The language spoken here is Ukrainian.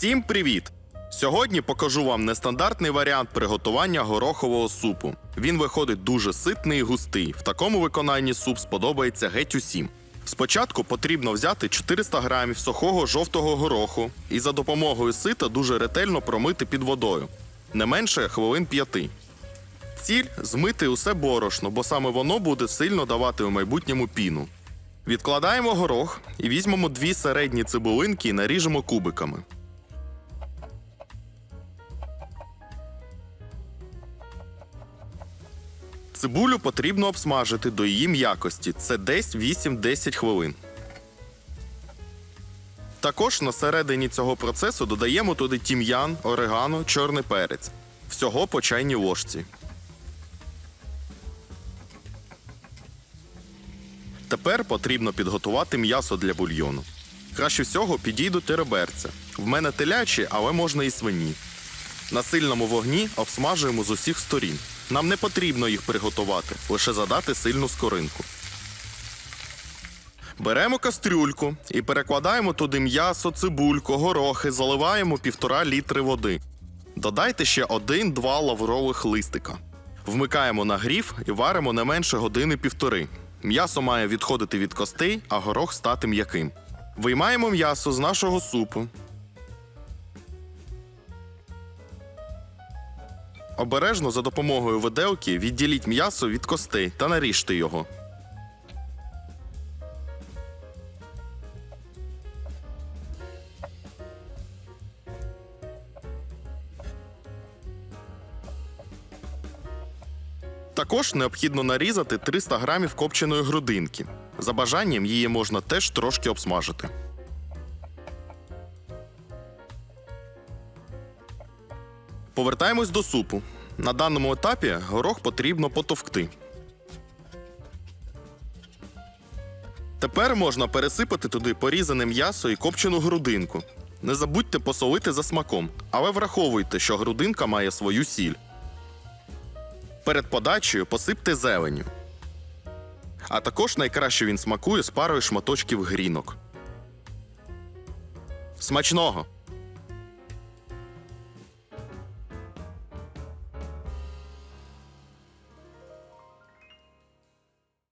Всім привіт! Сьогодні покажу вам нестандартний варіант приготування горохового супу. Він виходить дуже ситний і густий. В такому виконанні суп сподобається геть усім. Спочатку потрібно взяти 400 грамів сухого жовтого гороху і за допомогою сита дуже ретельно промити під водою. Не менше хвилин 5. Ціль змити усе борошно, бо саме воно буде сильно давати у майбутньому піну. Відкладаємо горох і візьмемо дві середні цибулинки і наріжемо кубиками. Цибулю потрібно обсмажити до її м'якості. Це десь 8-10 хвилин. Також на середині цього процесу додаємо туди тім'ян, орегано, чорний перець. Всього по чайній ложці. Тепер потрібно підготувати м'ясо для бульйону. Краще всього підійдуть реберця. В мене телячі, але можна і свині. На сильному вогні обсмажуємо з усіх сторін. Нам не потрібно їх приготувати, лише задати сильну скоринку. Беремо кастрюльку і перекладаємо туди м'ясо, цибульку, горохи, заливаємо півтора літри води. Додайте ще один-два лаврових листика. Вмикаємо нагрів і варимо не менше години півтори. М'ясо має відходити від костей, а горох стати м'яким. Виймаємо м'ясо з нашого супу. Обережно за допомогою виделки відділіть м'ясо від костей та наріжте його. Також необхідно нарізати 300 грамів копченої грудинки. За бажанням її можна теж трошки обсмажити. Повертаємось до супу. На даному етапі горох потрібно потовкти. Тепер можна пересипати туди порізане м'ясо і копчену грудинку. Не забудьте посолити за смаком, але враховуйте, що грудинка має свою сіль. Перед подачею посипте зеленю. А також найкраще він смакує з парою шматочків грінок. Смачного!